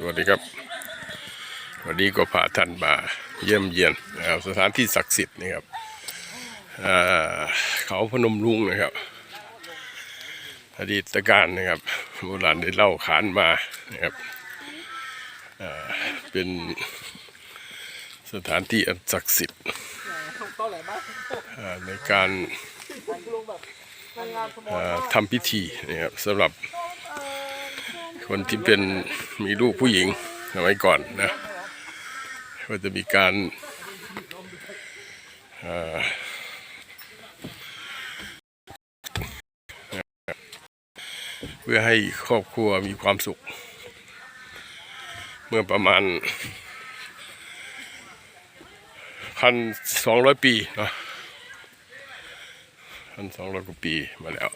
สวัสดีครับ วันนี้ก็พาท่านมาเยี่ยมเยียนสถานที่ศักดิ์สิทธิ์นะครับเขาพนมรุ้งนะครับอดีตการนะครับโบราณได้เล่าขานมานะครับเป็นสถานที่อันศักดิ์สิทธิ์ในการทำพิธีนะครับสำหรับ คนที่เป็นมีลูกผู้หญิงสมัยก่อนนะก็จะมีการเพื่อให้ครอบครัวมีความสุข เมื่อประมาณพันสองร้อยปีนะพันสองร้อยกว่าปีมาแล้ว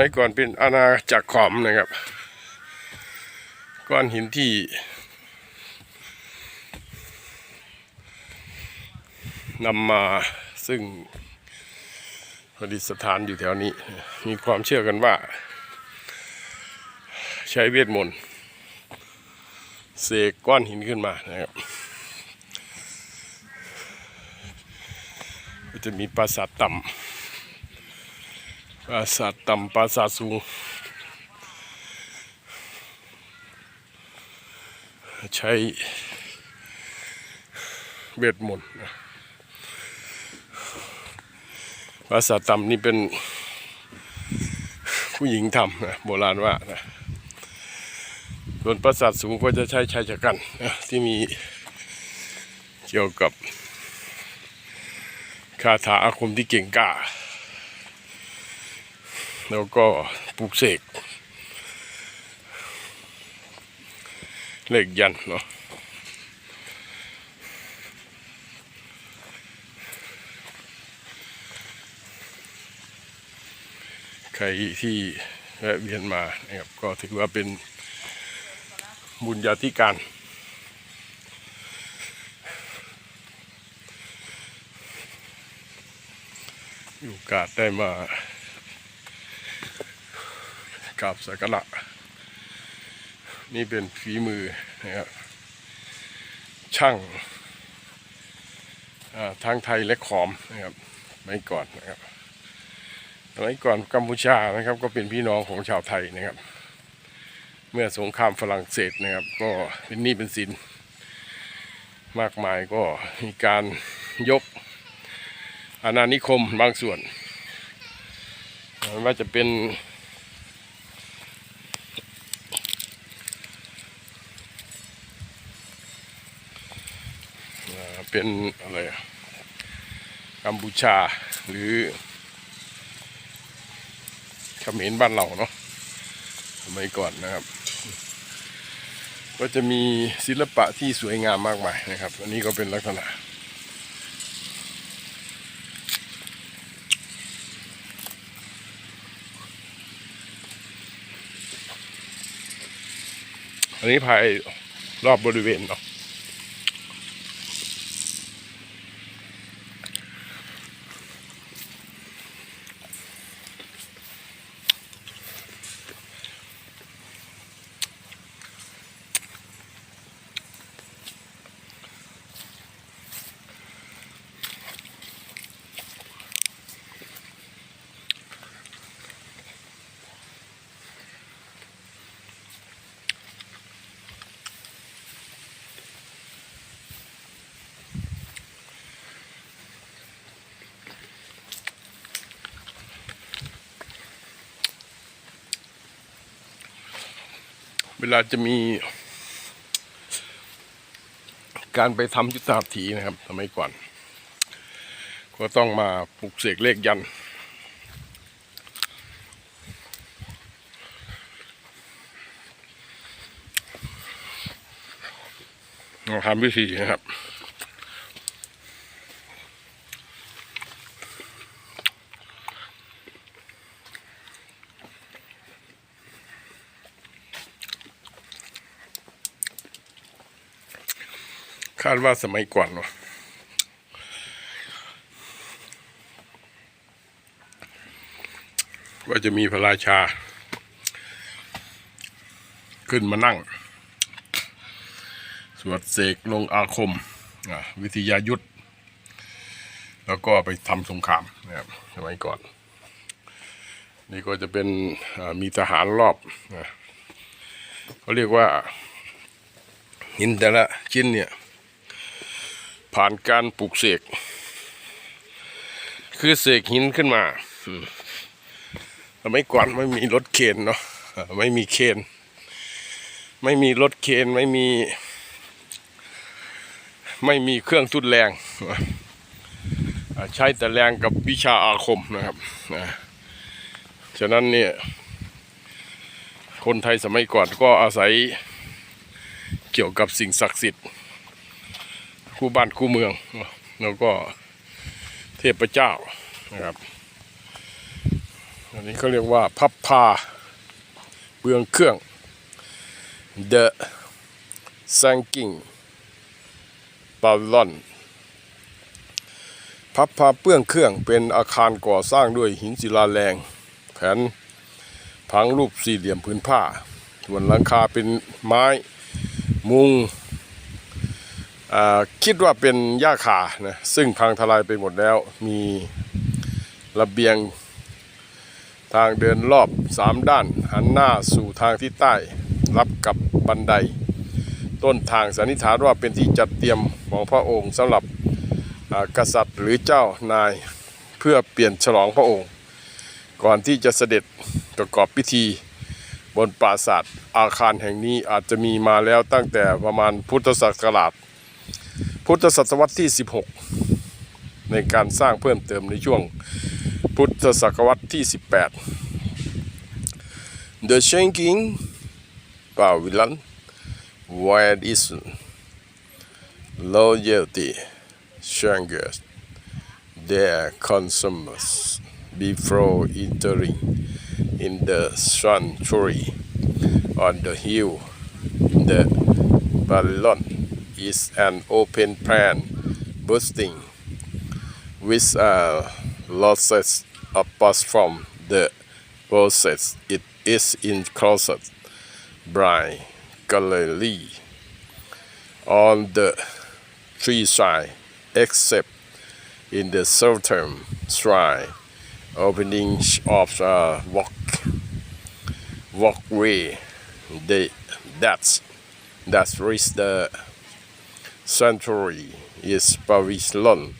มัยก่อนเป็นอาณาจักรขอมนะครับ ก้อนหินที่นำมาซึ่งประดิษฐานอยู่แถวนี้ มีความเชื่อกันว่า ใช้เวทมนต์เสกก้อนหินขึ้นมานะครับก็จะมีปราสาทต่ำ ปราสาทต่ำปราสาทสูง ใช้เวทมนต์นะปราสาทต่ำนี่เป็นผู้หญิงทำนะโบราณว่านะส่วนปราสาทสูงก็จะใช้ชายชะกันนะที่มีเกี่ยวกับคาถาอาคมที่เก่งกล้า แล้วก็ปลูกเสกเลขยันเนาะใครที่แวะเวียนมานะครับก็ถือว่าเป็นบุญญาธิการมีโอกาสได้มา กราบสักการะนี่เป็นฝีมือนะครับช่างทางไทยและขอมนะครับไม่ก่อนนะครับสมัยก่อนกัมพูชานะครับ ก็เป็นพี่น้องของชาวไทยนะครับ เมื่อสงครามฝรั่งเศสนะครับ ก็เป็นหนี้เป็นสิน มากมายก็มีการยกอาณานิคมบางส่วนไม่ว่าจะเป็น เป็นอะไรกัมพูชาหรือเขมรบ้านเราเนาะสมัยก่อนนะครับ ก็จะมีศิลปะที่สวยงามมากมายนะครับ อันนี้ก็เป็นลักษณะอันนี้ภายรอบบริเวณเนาะ เวลาจะมีการไปทำยุทธาถีนะครับสมัยก่อน ก็ต้องมาปลุกเสกเลขยัน ทำวิธีนะครับ คาดว่าสมัยก่อนเนาะว่าจะมีพระราชา ขึ้นมานั่ง สวดเสกลงอาคม วิทยายุทธ แล้วก็ไปทำสงครามนะครับสมัยก่อน นี่ก็จะเป็นมีทหารรอบเขาเรียกว่าหินแต่ละชิ้นเนี่ย ผ่านการปลูกเสก คือเสกหินขึ้นมาอืมสมัยก่อนไม่มีรถเคนเนาะไม่มีเคน ไม่มีรถเคนไม่มี ไม่มีเครื่องทุนแรง ใช้แต่แรงกับวิชาอาคมนะครับฉะนั้นเนี่ยคนไทยสมัยก่อนก็อาศัยเกี่ยวกับสิ่งศักดิ์สิทธิ์ คู่บ้านคู่เมืองแล้วก็เทพเจ้านะครับอันนี้เขาเรียกว่าพับพาเบืองเครื่อง The Sanking Balon พับพาเปื้องเครื่องเป็นอาคารก่อสร้างด้วยหินศิลาแรง แผนผังรูปสี่เหลี่ยมพื้นผ้าส่วนหลังคาเป็นไม้ มุง คิดว่าเป็นหญ้าคานะซึ่งพังทลายไปหมดแล้ว มีระเบียงทางเดินรอบสามด้าน หันหน้าสู่ทางทิศใต้ รับกับบันได ต้นทางสันนิษฐานว่าเป็นที่จัดเตรียมของพระองค์สำหรับกษัตริย์หรือเจ้านายเพื่อเปลี่ยนฉลองพระองค์ ก่อนที่จะเสด็จประกอบพิธีบนปราสาทอาคารแห่งนี้อาจจะมีมาแล้วตั้งแต่ประมาณพุทธศักราช พุทธศตวรรษที่ 16 ในการสร้างเพิ่มเติมในช่วงพุทธศตวรรษที่ 18 The Shanking Pavilion where is loyalty strangers their consumers before entering in the sanctuary on the hill the Babylon is an open plan boasting with uh, losses apart from the process. It is enclosed by gallery on the tree sides except in the southern shrine opening of uh, walk walkway they that's that reach the sanctuary is pavilion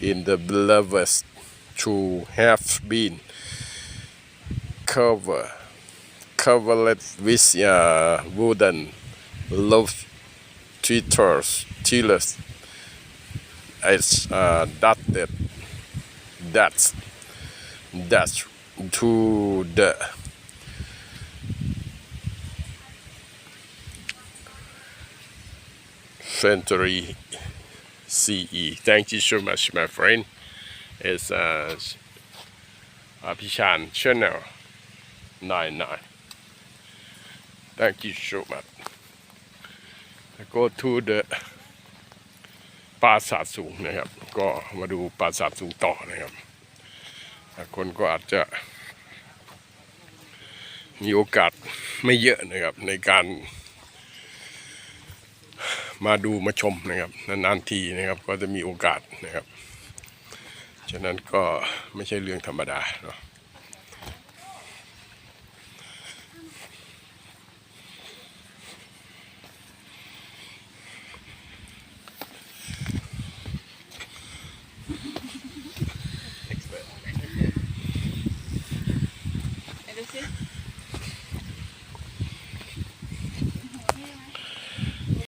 in the beloved to have been covered covered with uh, wooden love tweeters tillers as uh, that that that's that's to the century CE. Thank you so much, my friend. It's uh, Abhishan Channel 99. Thank you so much. I go to the ปราสาทสูงนะครับ ก็มาดูปราสาทสูงต่อนะครับคนก็อาจจะมีโอกาสไม่เยอะนะครับในการ มาดูมาชมนะครับนานๆทีนะครับ ก็จะมีโอกาสนะครับ ฉะนั้นก็ไม่ใช่เรื่องธรรมดาเนาะ